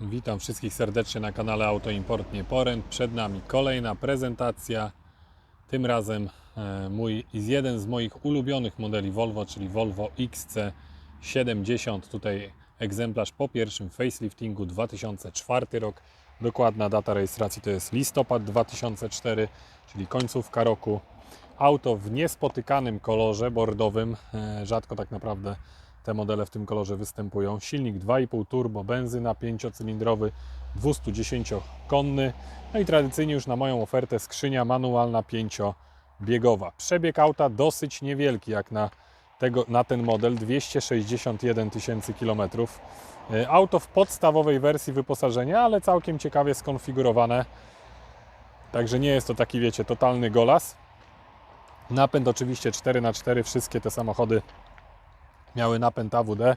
Witam wszystkich serdecznie na kanale Autoimport Nieporęt. Przed nami kolejna prezentacja. Tym razem e, mój, jeden z moich ulubionych modeli Volvo, czyli Volvo XC70. Tutaj egzemplarz po pierwszym faceliftingu 2004 rok. Dokładna data rejestracji to jest listopad 2004, czyli końcówka roku. Auto w niespotykanym kolorze bordowym. E, Rzadko tak naprawdę te modele w tym kolorze występują. Silnik 2,5 turbo, benzyna 5-cylindrowy, 210-konny. No i tradycyjnie już na moją ofertę skrzynia manualna 5-biegowa. Przebieg auta dosyć niewielki jak na, tego, na ten model, 261 tysięcy kilometrów. E, Auto w podstawowej wersji wyposażenia, ale całkiem ciekawie skonfigurowane. Także nie jest to taki, wiecie, totalny golas. Napęd oczywiście 4x4, wszystkie te samochody miały napęd AWD,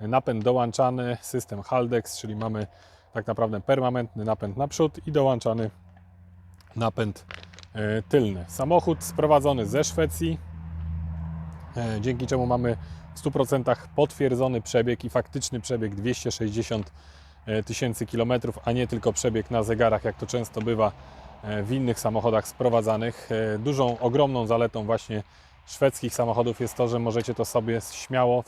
napęd dołączany, system Haldex, czyli mamy tak naprawdę permanentny napęd naprzód i dołączany napęd e, tylny. Samochód sprowadzony ze Szwecji, e, dzięki czemu mamy w 100% potwierdzony przebieg i faktyczny przebieg 260 e, tysięcy kilometrów, a nie tylko przebieg na zegarach, jak to często bywa w innych samochodach sprowadzanych. Dużą, ogromną zaletą właśnie szwedzkich samochodów jest to, że możecie to sobie śmiało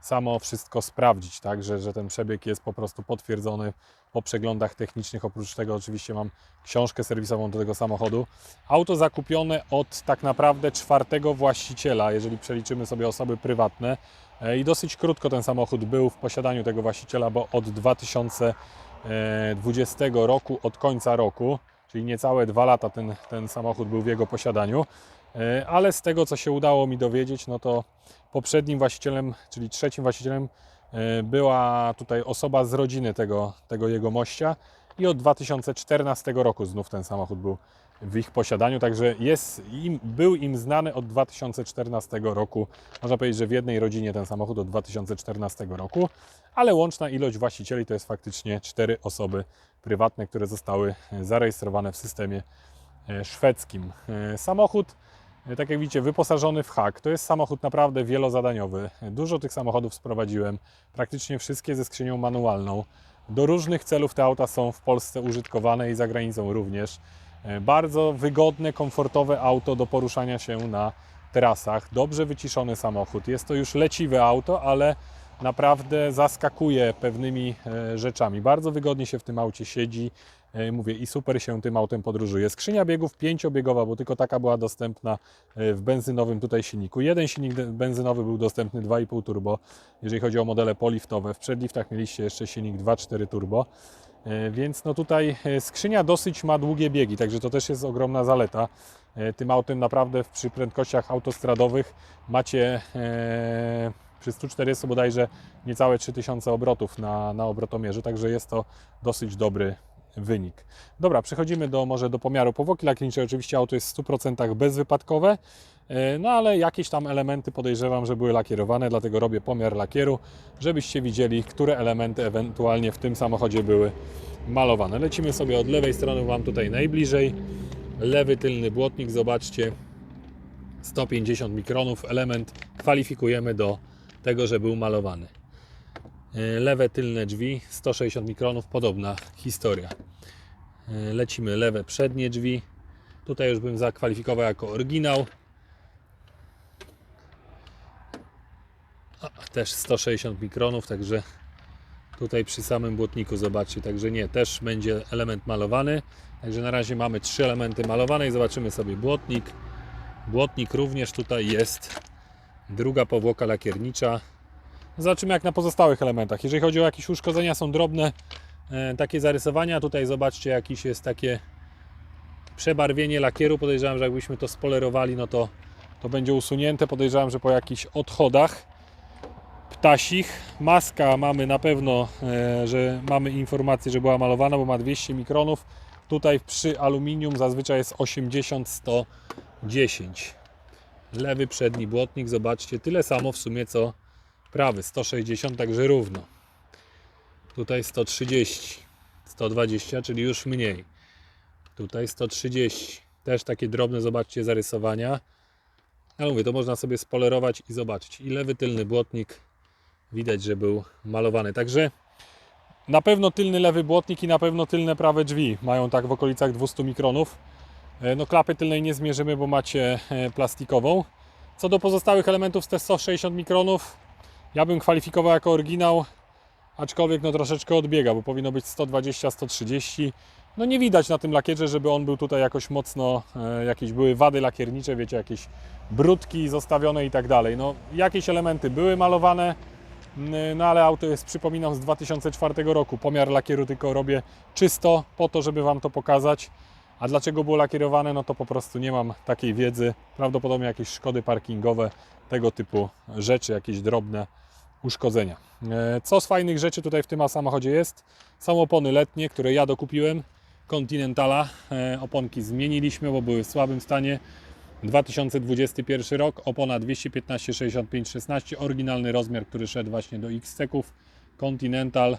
samo wszystko sprawdzić, tak, że, że ten przebieg jest po prostu potwierdzony po przeglądach technicznych. Oprócz tego oczywiście mam książkę serwisową do tego samochodu. Auto zakupione od tak naprawdę czwartego właściciela, jeżeli przeliczymy sobie osoby prywatne. E, I dosyć krótko ten samochód był w posiadaniu tego właściciela, bo od 2020 roku, od końca roku, czyli niecałe dwa lata ten, ten samochód był w jego posiadaniu. E, ale z tego co się udało mi dowiedzieć, no to poprzednim właścicielem, czyli trzecim właścicielem e, była tutaj osoba z rodziny tego, tego jego mościa i od 2014 roku znów ten samochód był w ich posiadaniu, także jest im, był im znany od 2014 roku. Można powiedzieć, że w jednej rodzinie ten samochód od 2014 roku, ale łączna ilość właścicieli to jest faktycznie cztery osoby prywatne, które zostały zarejestrowane w systemie e, szwedzkim. Samochód tak jak widzicie, wyposażony w hak. To jest samochód naprawdę wielozadaniowy. Dużo tych samochodów sprowadziłem, praktycznie wszystkie ze skrzynią manualną. Do różnych celów te auta są w Polsce użytkowane i za granicą również. E, Bardzo wygodne, komfortowe auto do poruszania się na trasach. Dobrze wyciszony samochód. Jest to już leciwe auto, ale naprawdę zaskakuje pewnymi e, rzeczami. Bardzo wygodnie się w tym aucie siedzi. E, Mówię, i super się tym autem podróżuje. Skrzynia biegów pięciobiegowa, bo tylko taka była dostępna e, w benzynowym tutaj silniku. Jeden silnik benzynowy był dostępny 2,5 turbo, jeżeli chodzi o modele poliftowe. W przedliftach mieliście jeszcze silnik 2,4 turbo. E, Więc no tutaj skrzynia dosyć ma długie biegi, także to też jest ogromna zaleta. Tym autem naprawdę przy prędkościach autostradowych macie e, przy 140 bodajże niecałe 3000 obrotów na, na obrotomierzu, także jest to dosyć dobry wynik. Dobra, przechodzimy do może do pomiaru powłoki lakierniczej. Oczywiście auto jest w 100% bezwypadkowe, e, no ale jakieś tam elementy podejrzewam, że były lakierowane, dlatego robię pomiar lakieru, żebyście widzieli, które elementy ewentualnie w tym samochodzie były malowane. Lecimy sobie od lewej strony, mam tutaj najbliżej. Lewy tylny błotnik, zobaczcie, 150 mikronów. Element kwalifikujemy do tego, że był malowany. E, Lewe tylne drzwi 160 mikronów, podobna historia. E, Lecimy lewe przednie drzwi. Tutaj już bym zakwalifikował jako oryginał. A, też 160 mikronów, także tutaj przy samym błotniku zobaczcie, także nie, też będzie element malowany. Także na razie mamy trzy elementy malowane i zobaczymy sobie błotnik. Błotnik również tutaj jest. Druga powłoka lakiernicza. Zobaczymy jak na pozostałych elementach. Jeżeli chodzi o jakieś uszkodzenia, są drobne e, takie zarysowania. Tutaj zobaczcie, jakieś jest takie przebarwienie lakieru. Podejrzewam, że jakbyśmy to spolerowali, no to, to będzie usunięte. Podejrzewam, że po jakichś odchodach ptasich. Maska mamy na pewno, e, że mamy informację, że była malowana, bo ma 200 mikronów. Tutaj przy aluminium zazwyczaj jest 80-110. Lewy przedni błotnik, zobaczcie, tyle samo w sumie co prawy, 160, także równo. Tutaj 130, 120, czyli już mniej. Tutaj 130, też takie drobne, zobaczcie, zarysowania. Ale mówię, to można sobie spolerować i zobaczyć. I lewy tylny błotnik widać, że był malowany. Także Na pewno tylny lewy błotnik i na pewno tylne prawe drzwi mają tak w okolicach 200 mikronów. E, No klapy tylnej nie zmierzymy, bo macie e, plastikową. Co do pozostałych elementów z te 160 mikronów, ja bym kwalifikował jako oryginał, aczkolwiek no troszeczkę odbiega, bo powinno być 120-130. No nie widać na tym lakierze, żeby on był tutaj jakoś mocno, e, jakieś były wady lakiernicze, wiecie, jakieś brudki zostawione i tak dalej. No jakieś elementy były malowane, no ale auto jest, przypominam, z 2004 roku. Pomiar lakieru tylko robię czysto po to, żeby Wam to pokazać. A dlaczego było lakierowane, no to po prostu nie mam takiej wiedzy. Prawdopodobnie jakieś szkody parkingowe, tego typu rzeczy, jakieś drobne uszkodzenia. E, Co z fajnych rzeczy tutaj w tym samochodzie jest? Są opony letnie, które ja dokupiłem. Continentala. E, Oponki zmieniliśmy, bo były w słabym stanie. 2021 rok, opona 215 65 16, oryginalny rozmiar, który szedł właśnie do X-Teków. Continental,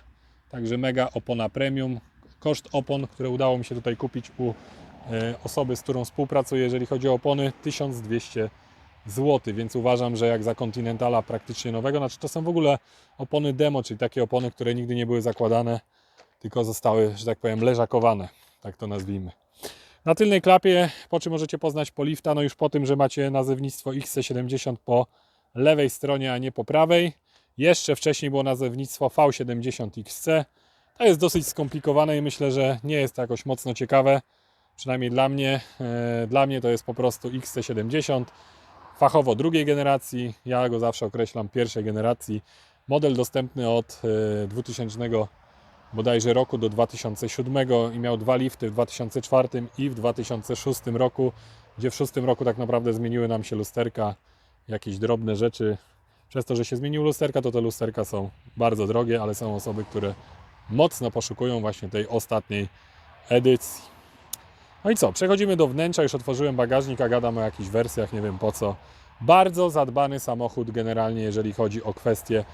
także mega opona premium. Koszt opon, które udało mi się tutaj kupić u e, osoby, z którą współpracuję, jeżeli chodzi o opony, 1200 zł, więc uważam, że jak za Continentala praktycznie nowego, znaczy to są w ogóle opony demo, czyli takie opony, które nigdy nie były zakładane, tylko zostały, że tak powiem, leżakowane, tak to nazwijmy. Na tylnej klapie, po czym możecie poznać polifta, no już po tym, że macie nazewnictwo XC70 po lewej stronie, a nie po prawej. Jeszcze wcześniej było nazewnictwo V70XC. To jest dosyć skomplikowane i myślę, że nie jest to jakoś mocno ciekawe. Przynajmniej dla mnie. E, Dla mnie to jest po prostu XC70. Fachowo drugiej generacji. Ja go zawsze określam pierwszej generacji. Model dostępny od e, 2000 bodajże roku do 2007 i miał dwa lifty w 2004 i w 2006 roku, gdzie w 2006 roku tak naprawdę zmieniły nam się lusterka, jakieś drobne rzeczy. Przez to, że się zmieniły lusterka, to te lusterka są bardzo drogie, ale są osoby, które mocno poszukują właśnie tej ostatniej edycji. No i co, przechodzimy do wnętrza, już otworzyłem bagażnik, a gadam o jakichś wersjach, nie wiem po co. Bardzo zadbany samochód generalnie, jeżeli chodzi o kwestię,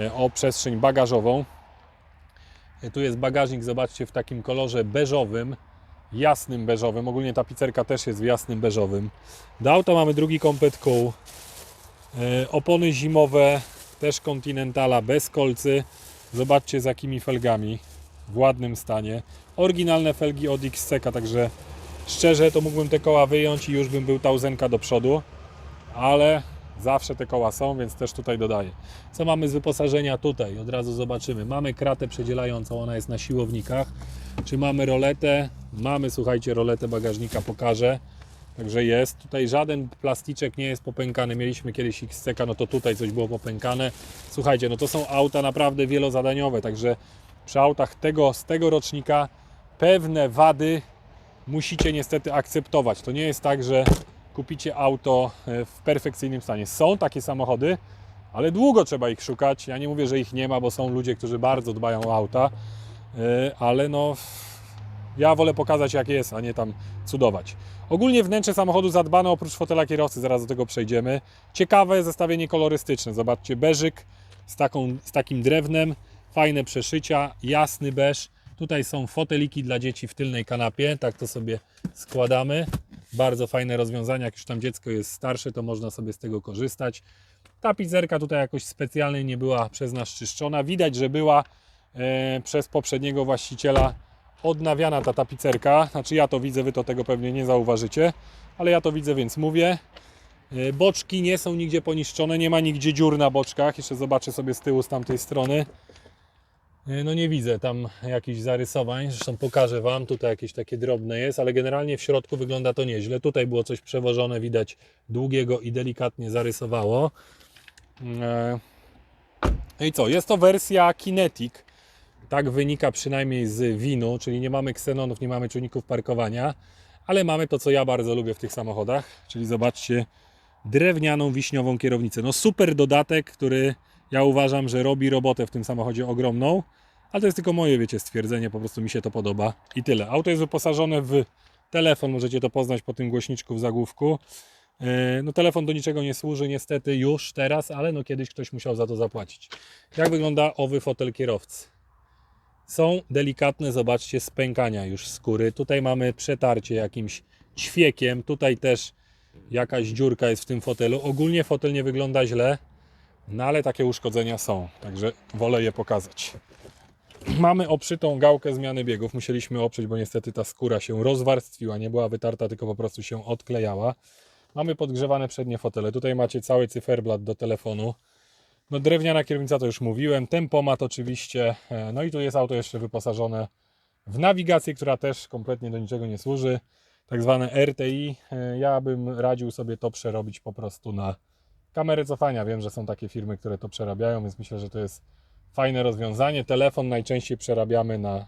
e, o przestrzeń bagażową. E, Tu jest bagażnik, zobaczcie, w takim kolorze beżowym, jasnym beżowym. Ogólnie tapicerka też jest w jasnym beżowym. Do auta mamy drugi komplet kół. E, Opony zimowe, też Continentala, bez kolcy. Zobaczcie z jakimi felgami, w ładnym stanie. Oryginalne felgi od XC, także szczerze to mógłbym te koła wyjąć i już bym był tauzenka do przodu, ale zawsze te koła są, więc też tutaj dodaję. Co mamy z wyposażenia tutaj? Od razu zobaczymy. Mamy kratę przedzielającą, ona jest na siłownikach. Czy mamy roletę? Mamy, słuchajcie, roletę bagażnika pokażę. Także jest. Tutaj żaden plasticzek nie jest popękany. Mieliśmy kiedyś XC, no to tutaj coś było popękane. Słuchajcie, no to są auta naprawdę wielozadaniowe, także przy autach tego, z tego rocznika pewne wady musicie niestety akceptować. To nie jest tak, że kupicie auto e, w perfekcyjnym stanie. Są takie samochody, ale długo trzeba ich szukać. Ja nie mówię, że ich nie ma, bo są ludzie, którzy bardzo dbają o auta, e, ale no ja wolę pokazać jak jest, a nie tam cudować. Ogólnie wnętrze samochodu zadbano oprócz fotela kierowcy, zaraz do tego przejdziemy. Ciekawe zestawienie kolorystyczne. Zobaczcie, beżyk z, taką, z takim drewnem, fajne przeszycia, jasny beż. Tutaj są foteliki dla dzieci w tylnej kanapie, tak to sobie składamy. Bardzo fajne rozwiązania, jak już tam dziecko jest starsze, to można sobie z tego korzystać. Tapizerka tutaj jakoś specjalnie nie była przez nas czyszczona. Widać, że była e, przez poprzedniego właściciela odnawiana ta tapicerka. Znaczy ja to widzę, wy to tego pewnie nie zauważycie, ale ja to widzę, więc mówię. E, Boczki nie są nigdzie poniszczone, nie ma nigdzie dziur na boczkach. Jeszcze zobaczę sobie z tyłu, z tamtej strony. E, No nie widzę tam jakichś zarysowań, zresztą pokażę Wam, tutaj jakieś takie drobne jest, ale generalnie w środku wygląda to nieźle. Tutaj było coś przewożone, widać długiego i delikatnie zarysowało. E, No i co, jest to wersja Kinetic, tak wynika przynajmniej z winu, czyli nie mamy ksenonów, nie mamy czujników parkowania, ale mamy to, co ja bardzo lubię w tych samochodach, czyli zobaczcie, drewnianą wiśniową kierownicę. No super dodatek, który ja uważam, że robi robotę w tym samochodzie ogromną, ale to jest tylko moje, wiecie, stwierdzenie, po prostu mi się to podoba i tyle. Auto jest wyposażone w telefon, możecie to poznać po tym głośniczku w zagłówku. E, No telefon do niczego nie służy niestety już teraz, ale no kiedyś ktoś musiał za to zapłacić. Jak wygląda owy fotel kierowcy? Są delikatne, zobaczcie, spękania już skóry. Tutaj mamy przetarcie jakimś ćwiekiem. Tutaj też jakaś dziurka jest w tym fotelu. Ogólnie fotel nie wygląda źle, no ale takie uszkodzenia są, także wolę je pokazać. Mamy oprzytą gałkę zmiany biegów. Musieliśmy oprzeć, bo niestety ta skóra się rozwarstwiła. Nie była wytarta, tylko po prostu się odklejała. Mamy podgrzewane przednie fotele. Tutaj macie cały cyferblat do telefonu. No drewniana kierownica to już mówiłem. Tempomat oczywiście. E, No i tu jest auto jeszcze wyposażone w nawigację, która też kompletnie do niczego nie służy. Tak zwane RTI. E, Ja bym radził sobie to przerobić po prostu na kamerę cofania. Wiem, że są takie firmy, które to przerabiają, więc myślę, że to jest fajne rozwiązanie. Telefon najczęściej przerabiamy na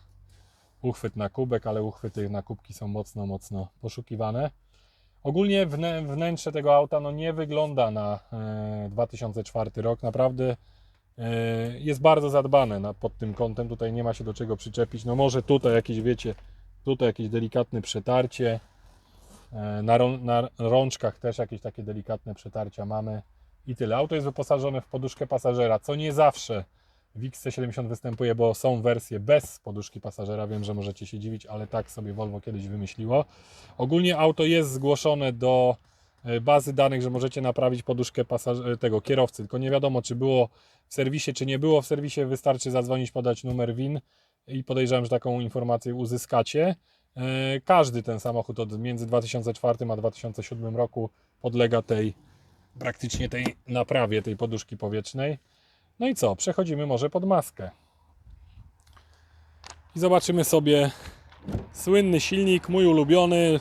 uchwyt na kubek, ale uchwyty na kubki są mocno, mocno poszukiwane. Ogólnie wnę, wnętrze tego auta no, nie wygląda na e, 2004 rok. Naprawdę e, jest bardzo zadbane pod tym kątem. Tutaj nie ma się do czego przyczepić. No może tutaj jakieś, wiecie, tutaj jakieś delikatne przetarcie. E, na, na rączkach też jakieś takie delikatne przetarcia mamy. I tyle. Auto jest wyposażone w poduszkę pasażera, co nie zawsze w XC70 występuje, bo są wersje bez poduszki pasażera. Wiem, że możecie się dziwić, ale tak sobie Volvo kiedyś wymyśliło. Ogólnie auto jest zgłoszone do e, bazy danych, że możecie naprawić poduszkę pasaż- tego kierowcy, tylko nie wiadomo, czy było w serwisie, czy nie było w serwisie. Wystarczy zadzwonić, podać numer WIN i podejrzewam, że taką informację uzyskacie. E, Każdy ten samochód od między 2004 a 2007 roku podlega tej praktycznie tej naprawie tej poduszki powietrznej. No i co? Przechodzimy może pod maskę. I zobaczymy sobie słynny silnik, mój ulubiony.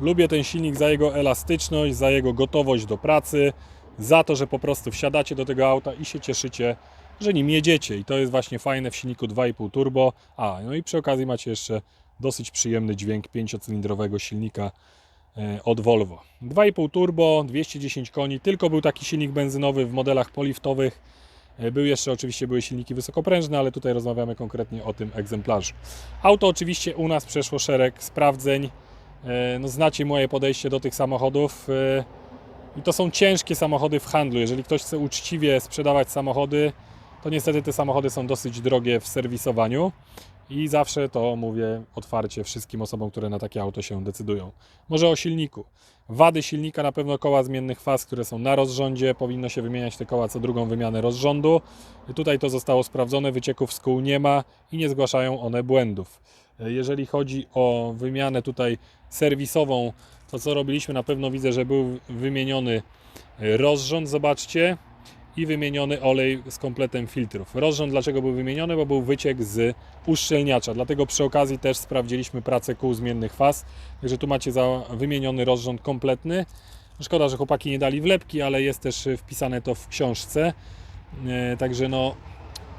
Lubię ten silnik za jego elastyczność, za jego gotowość do pracy, za to, że po prostu wsiadacie do tego auta i się cieszycie, że nim jedziecie. I to jest właśnie fajne w silniku 2,5 turbo. A, no i przy okazji macie jeszcze dosyć przyjemny dźwięk 5-cylindrowego silnika e, od Volvo. 2,5 turbo, 210 koni, tylko był taki silnik benzynowy w modelach poliftowych. E, Był jeszcze oczywiście były silniki wysokoprężne, ale tutaj rozmawiamy konkretnie o tym egzemplarzu. Auto oczywiście u nas przeszło szereg sprawdzeń. E, No, znacie moje podejście do tych samochodów. e, I to są ciężkie samochody w handlu. Jeżeli ktoś chce uczciwie sprzedawać samochody, to niestety te samochody są dosyć drogie w serwisowaniu. I zawsze to mówię otwarcie wszystkim osobom, które na takie auto się decydują. Może o silniku. Wady silnika na pewno koła zmiennych faz, które są na rozrządzie. Powinno się wymieniać te koła co drugą wymianę rozrządu. Tutaj to zostało sprawdzone, wycieków z kół nie ma i nie zgłaszają one błędów. Jeżeli chodzi o wymianę tutaj serwisową, to co robiliśmy, na pewno widzę, że był wymieniony rozrząd, zobaczcie, i wymieniony olej z kompletem filtrów. Rozrząd dlaczego był wymieniony? Bo był wyciek z uszczelniacza, dlatego przy okazji też sprawdziliśmy pracę kół zmiennych faz, także tu macie za wymieniony rozrząd kompletny. Szkoda, że chłopaki nie dali wlepki, ale jest też wpisane to w książce, E, także no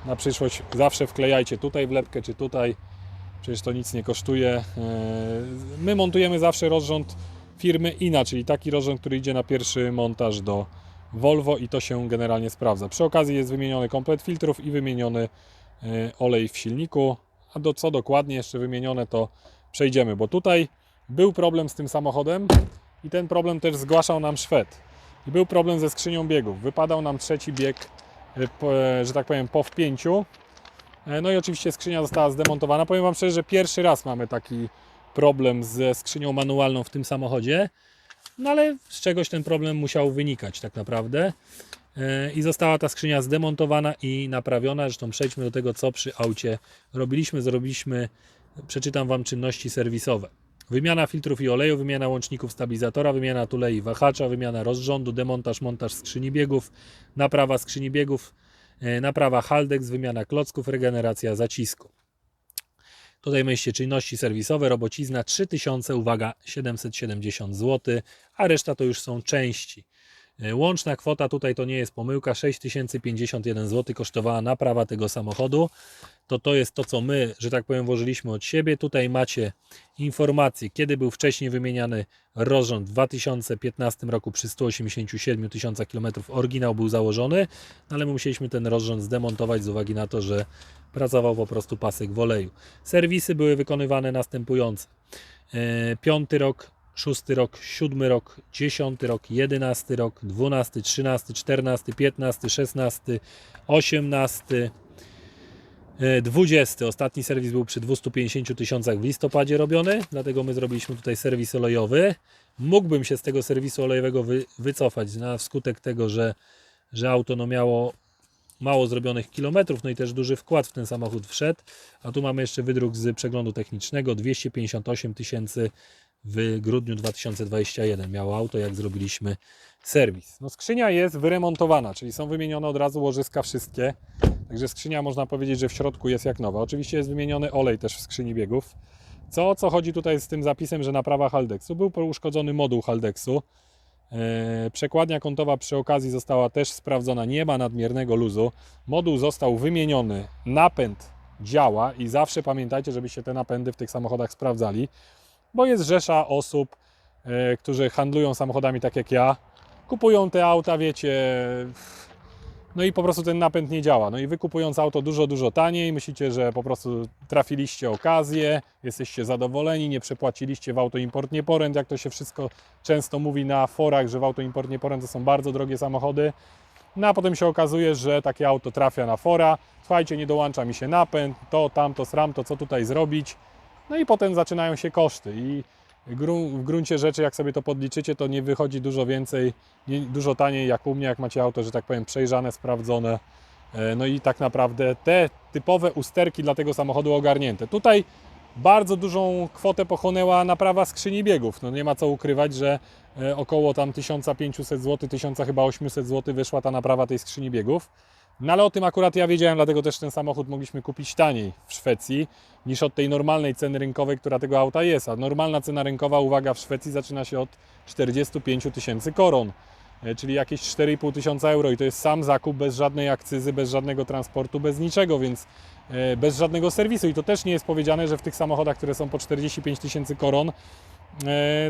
na przyszłość zawsze wklejajcie tutaj wlepkę czy tutaj, przecież to nic nie kosztuje. E, My montujemy zawsze rozrząd firmy INA, czyli taki rozrząd, który idzie na pierwszy montaż do Volvo i to się generalnie sprawdza. Przy okazji jest wymieniony komplet filtrów i wymieniony e, olej w silniku, a do co dokładnie jeszcze wymienione to przejdziemy, bo tutaj był problem z tym samochodem i ten problem też zgłaszał nam Szwed. I był problem ze skrzynią biegów. Wypadał nam trzeci bieg, po- e, że tak powiem, po wpięciu. E, No i oczywiście skrzynia została zdemontowana. Powiem Wam szczerze, że pierwszy raz mamy taki problem ze skrzynią manualną w tym samochodzie. No ale z czegoś ten problem musiał wynikać tak naprawdę. E, I została ta skrzynia zdemontowana i naprawiona. Zresztą przejdźmy do tego, co przy aucie robiliśmy. Zrobiliśmy, przeczytam Wam czynności serwisowe. Wymiana filtrów i oleju, wymiana łączników stabilizatora, wymiana tulei wahacza, wymiana rozrządu, demontaż, montaż skrzyni biegów, naprawa skrzyni biegów, e, naprawa haldex, wymiana klocków, regeneracja zacisku. Tutaj myślcie czynności serwisowe, robocizna 3000, uwaga, 770 zł, a reszta to już są części. E, Łączna kwota tutaj to nie jest pomyłka, 6051 zł kosztowała naprawa tego samochodu. To to jest to, co my, że tak powiem, włożyliśmy od siebie. Tutaj macie informacje, kiedy był wcześniej wymieniany rozrząd w 2015 roku przy 187 tysiącach km. Oryginał był założony, no ale my musieliśmy ten rozrząd zdemontować z uwagi na to, że pracował po prostu pasek w oleju. Serwisy były wykonywane następujące. Piąty rok, szósty rok, siódmy rok, dziesiąty rok, jedenasty rok, dwunasty, trzynasty, czternasty, piętnasty, szesnasty, osiemnasty, e, 20. Ostatni serwis był przy 250 tysiącach w listopadzie robiony, dlatego my zrobiliśmy tutaj serwis olejowy. Mógłbym się z tego serwisu olejowego wy, wycofać na wskutek tego, że, że auto no miało mało zrobionych kilometrów, no i też duży wkład w ten samochód wszedł. A tu mamy jeszcze wydruk z przeglądu technicznego 258 tysięcy w grudniu 2021 miało auto, jak zrobiliśmy serwis. No skrzynia jest wyremontowana, czyli są wymienione od razu łożyska wszystkie. Także skrzynia można powiedzieć, że w środku jest jak nowa. Oczywiście jest wymieniony olej też w skrzyni biegów. Co, o co chodzi tutaj z tym zapisem, że naprawa Haldexu? Był uszkodzony moduł Haldexu. Eee, Przekładnia kątowa przy okazji została też sprawdzona, nie ma nadmiernego luzu. Moduł został wymieniony, napęd działa i zawsze pamiętajcie, żebyście te napędy w tych samochodach sprawdzali, bo jest rzesza osób, e, którzy handlują samochodami tak jak ja, kupują te auta, wiecie, no i po prostu ten napęd nie działa. No i wy kupując auto dużo, dużo taniej, myślicie, że po prostu trafiliście okazję, jesteście zadowoleni, nie przepłaciliście w auto import nie poręt, jak to się wszystko często mówi na forach, że w auto import nie poręt to są bardzo drogie samochody. No a potem się okazuje, że takie auto trafia na fora, słuchajcie, nie dołącza mi się napęd, to, tamto, sramto, co tutaj zrobić. No i potem zaczynają się koszty i w gruncie rzeczy, jak sobie to podliczycie, to nie wychodzi dużo więcej, dużo taniej jak u mnie, jak macie auto, że tak powiem, przejrzane, sprawdzone. E, No i tak naprawdę te typowe usterki dla tego samochodu ogarnięte. Tutaj bardzo dużą kwotę pochłonęła naprawa skrzyni biegów. No nie ma co ukrywać, że e, około tam 1500 zł, 1000 chyba 800 zł wyszła ta naprawa tej skrzyni biegów. No ale o tym akurat ja wiedziałem, dlatego też ten samochód mogliśmy kupić taniej w Szwecji niż od tej normalnej ceny rynkowej, która tego auta jest. A normalna cena rynkowa, uwaga, w Szwecji zaczyna się od 45 tysięcy koron, e, czyli jakieś 4,5 tysiąca euro i to jest sam zakup bez żadnej akcyzy, bez żadnego transportu, bez niczego, więc e, bez żadnego serwisu. I to też nie jest powiedziane, że w tych samochodach, które są po 45 tysięcy koron,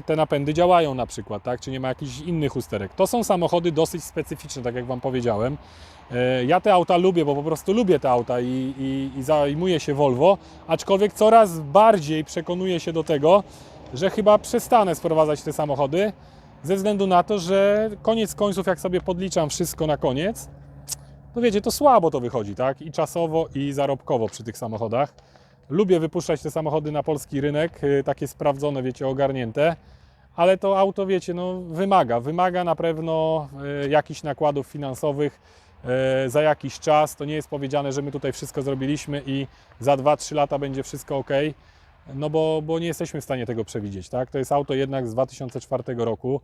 te napędy działają na przykład, tak? czy nie ma jakichś innych usterek. To są samochody dosyć specyficzne, tak jak Wam powiedziałem. E, Ja te auta lubię, bo po prostu lubię te auta i, i, i zajmuję się Volvo, aczkolwiek coraz bardziej przekonuję się do tego, że chyba przestanę sprowadzać te samochody, ze względu na to, że koniec końców, jak sobie podliczam wszystko na koniec, to wiecie, to słabo to wychodzi, tak? I czasowo, i zarobkowo przy tych samochodach. Lubię wypuszczać te samochody na polski rynek, y, takie sprawdzone, wiecie, ogarnięte, ale to auto, wiecie, no wymaga, wymaga na pewno y, jakichś nakładów finansowych y, za jakiś czas. To nie jest powiedziane, że my tutaj wszystko zrobiliśmy i za 2-3 lata będzie wszystko ok, no bo, bo nie jesteśmy w stanie tego przewidzieć, tak? To jest auto jednak z 2004 roku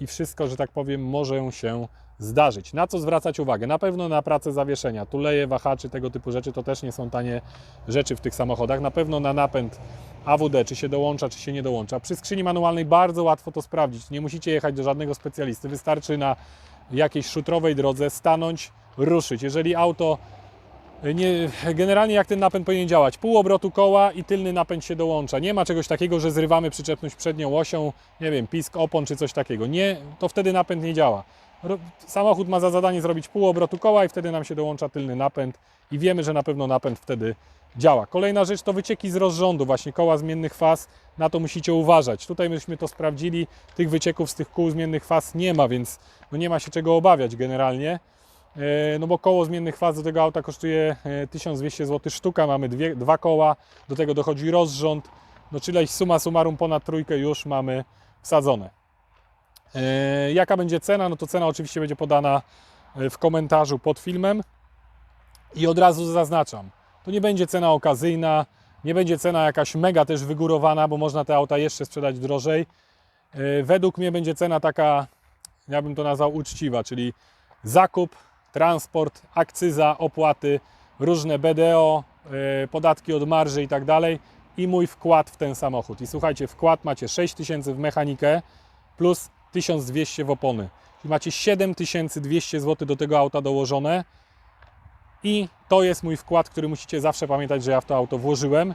i wszystko, że tak powiem, może się zdarzyć. Na co zwracać uwagę? Na pewno na pracę zawieszenia, tuleje, wahaczy, tego typu rzeczy to też nie są tanie rzeczy w tych samochodach. Na pewno na napęd AWD, czy się dołącza, czy się nie dołącza. Przy skrzyni manualnej bardzo łatwo to sprawdzić. Nie musicie jechać do żadnego specjalisty. Wystarczy na jakiejś szutrowej drodze stanąć, ruszyć. Jeżeli auto nie, generalnie jak ten napęd powinien działać? Pół obrotu koła i tylny napęd się dołącza. Nie ma czegoś takiego, że zrywamy przyczepność przednią osią, nie wiem, pisk opon czy coś takiego. Nie, to wtedy napęd nie działa. Samochód ma za zadanie zrobić pół obrotu koła i wtedy nam się dołącza tylny napęd i wiemy, że na pewno napęd wtedy działa. Kolejna rzecz to wycieki z rozrządu, właśnie koła zmiennych faz, na to musicie uważać. Tutaj myśmy to sprawdzili, tych wycieków z tych kół zmiennych faz nie ma, więc no nie ma się czego obawiać generalnie. E, No bo koło zmiennych faz do tego auta kosztuje e, 1200 zł sztuka, mamy dwie, dwa koła, do tego dochodzi rozrząd, no czyli suma summarum ponad trójkę już mamy wsadzone. E, Jaka będzie cena? No to cena oczywiście będzie podana e, w komentarzu pod filmem i od razu zaznaczam, to nie będzie cena okazyjna, nie będzie cena jakaś mega też wygórowana, bo można te auta jeszcze sprzedać drożej. E, Według mnie będzie cena taka, ja bym to nazwał uczciwa, czyli zakup, transport, akcyza, opłaty, różne BDO, e, podatki od marży i tak dalej i mój wkład w ten samochód. I słuchajcie, wkład macie 6000 w mechanikę plus 1200 w opony. Czyli macie 7200 zł do tego auta dołożone i to jest mój wkład, który musicie zawsze pamiętać, że ja w to auto włożyłem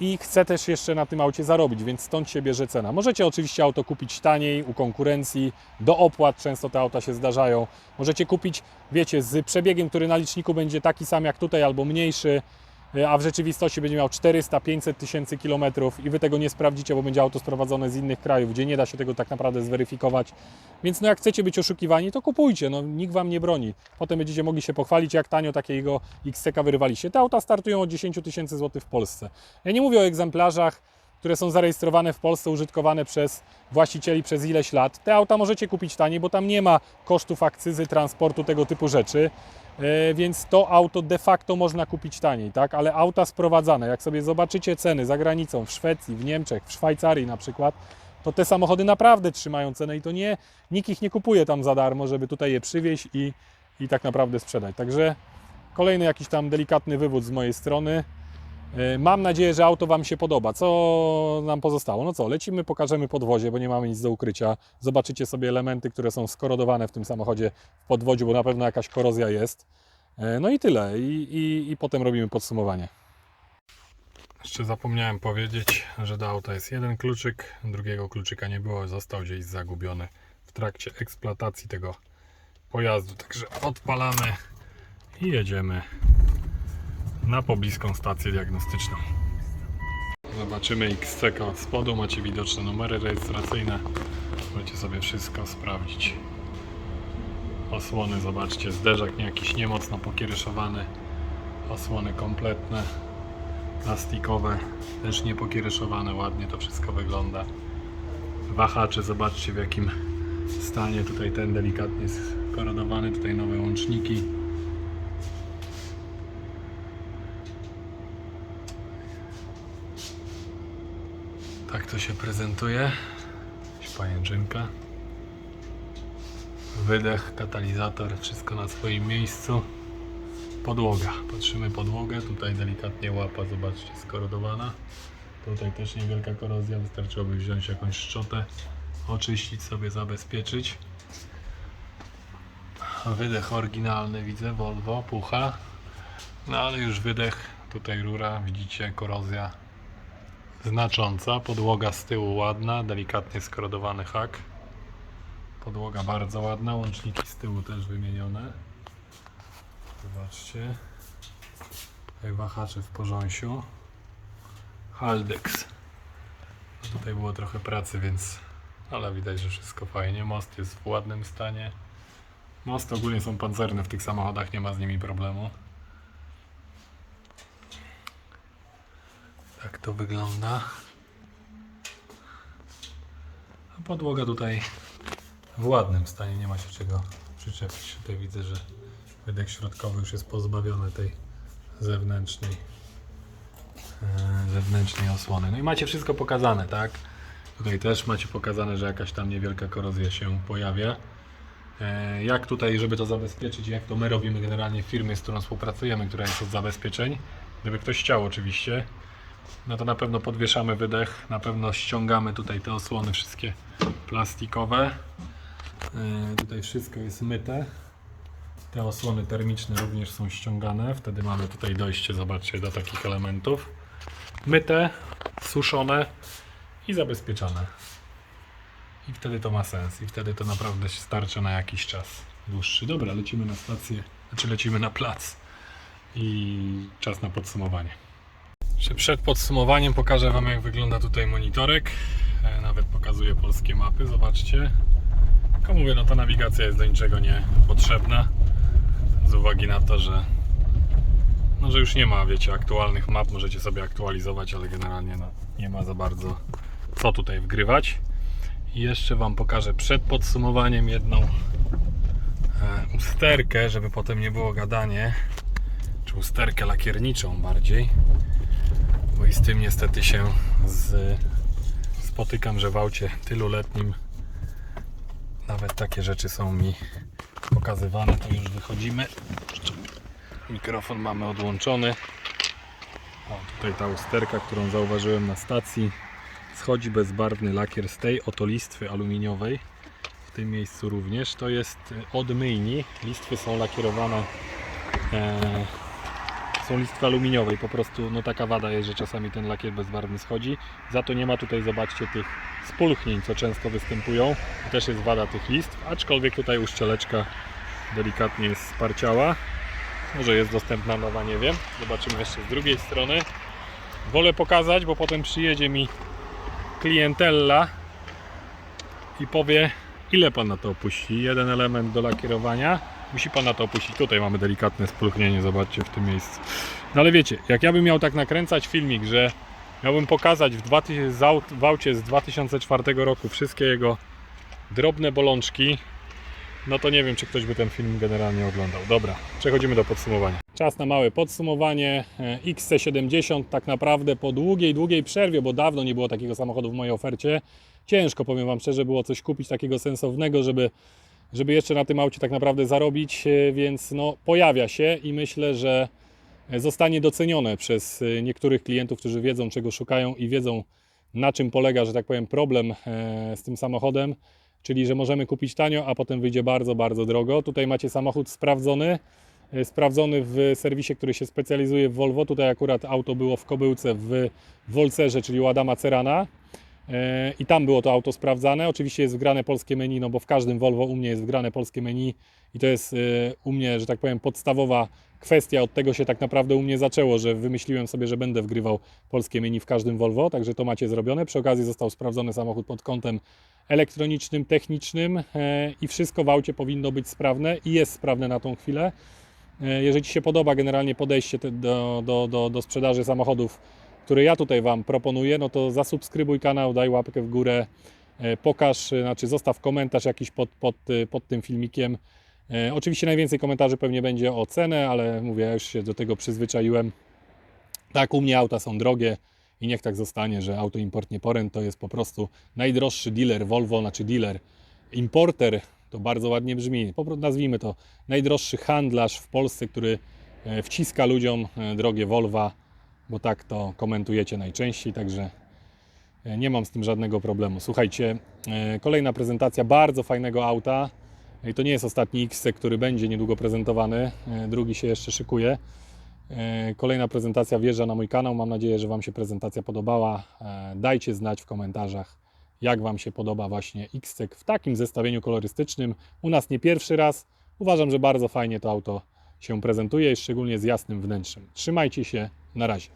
i chcę też jeszcze na tym aucie zarobić, więc stąd się bierze cena. Możecie oczywiście auto kupić taniej u konkurencji, do opłat często te auta się zdarzają. Możecie kupić, wiecie, z przebiegiem, który na liczniku będzie taki sam jak tutaj albo mniejszy, a w rzeczywistości będzie miał 400-500 tysięcy kilometrów i Wy tego nie sprawdzicie, bo będzie auto sprowadzone z innych krajów, gdzie nie da się tego tak naprawdę zweryfikować. Więc no jak chcecie być oszukiwani, to kupujcie, no nikt Wam nie broni. Potem będziecie mogli się pochwalić, jak tanio takiego XC wyrywaliście. Te auta startują od 10 tysięcy złotych w Polsce. Ja nie mówię o egzemplarzach które są zarejestrowane w Polsce, użytkowane przez właścicieli przez ileś lat. Te auta możecie kupić taniej, bo tam nie ma kosztów akcyzy, transportu, tego typu rzeczy. E, Więc to auto de facto można kupić taniej, tak? Ale auta sprowadzane, jak sobie zobaczycie ceny za granicą, w Szwecji, w Niemczech, w Szwajcarii na przykład, to te samochody naprawdę trzymają cenę i to nie, nikt ich nie kupuje tam za darmo, żeby tutaj je przywieźć i, i tak naprawdę sprzedać. Także kolejny jakiś tam delikatny wywód z mojej strony. E, Mam nadzieję, że auto Wam się podoba. Co nam pozostało? No co, lecimy, pokażemy podwozie, bo nie mamy nic do ukrycia. Zobaczycie sobie elementy, które są skorodowane w tym samochodzie w podwodziu, bo na pewno jakaś korozja jest. E, No i tyle. I, i, i potem robimy podsumowanie. Jeszcze zapomniałem powiedzieć, że do auta jest jeden kluczyk, drugiego kluczyka nie było, został gdzieś zagubiony w trakcie eksploatacji tego pojazdu. Także odpalamy i jedziemy na pobliską stację diagnostyczną. Zobaczymy XCK od spodu, macie widoczne numery rejestracyjne. Możecie sobie wszystko sprawdzić. Osłony, zobaczcie, zderzak nie jakiś niemocno pokieryszowany. Osłony kompletne, plastikowe, też nie pokiereszowane, ładnie to wszystko wygląda. Wahacze, zobaczcie w jakim stanie tutaj ten delikatnie skorodowany, tutaj nowe łączniki. Tak to się prezentuje. Pajęczynka. Wydech, katalizator, wszystko na swoim miejscu. Podłoga. Patrzymy podłogę. Tutaj delikatnie łapa, zobaczcie, skorodowana. Tutaj też niewielka korozja. Wystarczyłoby wziąć jakąś szczotę, oczyścić sobie, zabezpieczyć. Wydech oryginalny widzę, Volvo, pucha. No ale już wydech, tutaj rura, widzicie, korozja znacząca. Podłoga z tyłu ładna, delikatnie skorodowany hak. Podłoga bardzo ładna, łączniki z tyłu też wymienione. Zobaczcie. Tutaj wahacze w porząsiu. Haldex. No Tutaj było trochę pracy, więc ale widać, że wszystko fajnie. Most jest w ładnym stanie. Mosty ogólnie są pancerne w tych samochodach, nie ma z nimi problemu. Tak to wygląda. A podłoga tutaj w ładnym stanie, nie ma się czego przyczepić. Tutaj widzę, że wydech środkowy już jest pozbawiony tej zewnętrznej e, zewnętrznej osłony. No i macie wszystko pokazane, tak? Tutaj też macie pokazane, że jakaś tam niewielka korozja się pojawia. E, Jak tutaj, żeby to zabezpieczyć, jak to my robimy generalnie w firmie, z którą współpracujemy, która jest od zabezpieczeń, gdyby ktoś chciał oczywiście, no to na pewno podwieszamy wydech, na pewno ściągamy tutaj te osłony wszystkie plastikowe. E, Tutaj wszystko jest myte. Te osłony termiczne również są ściągane, wtedy mamy tutaj dojście, zobaczcie, do takich elementów. Myte, suszone i zabezpieczone. I wtedy to ma sens. I wtedy to naprawdę się starcza na jakiś czas dłuższy. Dobra, lecimy na stację, znaczy lecimy na plac. I czas na podsumowanie. Jeszcze przed podsumowaniem pokażę Wam, jak wygląda tutaj monitorek. E, Nawet pokazuję polskie mapy, zobaczcie. Tylko mówię, no ta nawigacja jest do niczego nie potrzebna. Z uwagi na to, że no, że już nie ma, wiecie, aktualnych map, możecie sobie aktualizować, ale generalnie no, nie ma za bardzo co tutaj wgrywać. I jeszcze Wam pokażę przed podsumowaniem jedną e, usterkę, żeby potem nie było gadanie, czy usterkę lakierniczą bardziej, bo i z tym niestety się z, spotykam, że w aucie tyluletnim nawet takie rzeczy są mi pokazywane, to już wychodzimy. Mikrofon mamy odłączony. O, tutaj ta usterka, którą zauważyłem na stacji. Schodzi bezbarwny lakier z tej oto listwy aluminiowej. W tym miejscu również. To jest od myjni. Listwy są lakierowane. E, są listwy aluminiowe i po prostu no taka wada jest, że czasami ten lakier bezbarwny schodzi. Za to nie ma tutaj, zobaczcie, tych spulchnień, co często występują. Też jest wada tych listw, aczkolwiek tutaj uszczeleczka delikatnie jest sparciała. Może jest dostępna nowa, nie wiem. Zobaczymy jeszcze z drugiej strony. Wolę pokazać, bo potem przyjedzie mi klientella i powie, ile pan na to opuści. Jeden element do lakierowania. Musi pan na to opuścić. Tutaj mamy delikatne spulchnienie, zobaczcie w tym miejscu. No ale wiecie, jak ja bym miał tak nakręcać filmik, że miałbym pokazać w, 2000 z aut, w aucie z 2004 roku wszystkie jego drobne bolączki, no to nie wiem, czy ktoś by ten film generalnie oglądał. Dobra, przechodzimy do podsumowania. Czas na małe podsumowanie. E, XC70 tak naprawdę po długiej, długiej przerwie, bo dawno nie było takiego samochodu w mojej ofercie. Ciężko, powiem Wam szczerze, było coś kupić takiego sensownego, żeby, żeby jeszcze na tym aucie tak naprawdę zarobić, e, więc no, pojawia się i myślę, że zostanie docenione przez e, niektórych klientów, którzy wiedzą, czego szukają i wiedzą, na czym polega, że tak powiem, problem e, z tym samochodem, czyli że możemy kupić tanio, a potem wyjdzie bardzo, bardzo drogo. Tutaj macie samochód sprawdzony, sprawdzony w serwisie, który się specjalizuje w Volvo. Tutaj akurat auto było w Kobyłce w Wolcerze, czyli u Adama Cerana. E, I tam było to auto sprawdzane. Oczywiście jest wgrane polskie menu, no bo w każdym Volvo u mnie jest wgrane polskie menu i to jest e, u mnie, że tak powiem, podstawowa kwestia. Od tego się tak naprawdę u mnie zaczęło, że wymyśliłem sobie, że będę wgrywał polskie menu w każdym Volvo, także to macie zrobione. Przy okazji został sprawdzony samochód pod kątem elektronicznym, technicznym e, i wszystko w aucie powinno być sprawne i jest sprawne na tą chwilę. Jeżeli Ci się podoba generalnie podejście do, do, do, do sprzedaży samochodów, które ja tutaj Wam proponuję, no to zasubskrybuj kanał, daj łapkę w górę, e, pokaż, e, znaczy zostaw komentarz jakiś pod, pod, e, pod tym filmikiem. Oczywiście najwięcej komentarzy pewnie będzie o cenę, ale mówię, ja już się do tego przyzwyczaiłem. Tak, u mnie auta są drogie i niech tak zostanie, że auto import nie poręcz to jest po prostu najdroższy dealer Volvo, znaczy dealer, importer, to bardzo ładnie brzmi, po prostu nazwijmy to najdroższy handlarz w Polsce, który wciska ludziom drogie Volva, bo tak to komentujecie najczęściej, także e, nie mam z tym żadnego problemu. Słuchajcie, e, kolejna prezentacja bardzo fajnego auta. I to nie jest ostatni X, który będzie niedługo prezentowany. E, Drugi się jeszcze szykuje. Kolejna prezentacja wjeżdża na mój kanał. Mam nadzieję, że Wam się prezentacja podobała. Dajcie znać w komentarzach, jak Wam się podoba właśnie x w takim zestawieniu kolorystycznym. U nas nie pierwszy raz. Uważam, że bardzo fajnie to auto się prezentuje, szczególnie z jasnym wnętrzem. Trzymajcie się, na razie.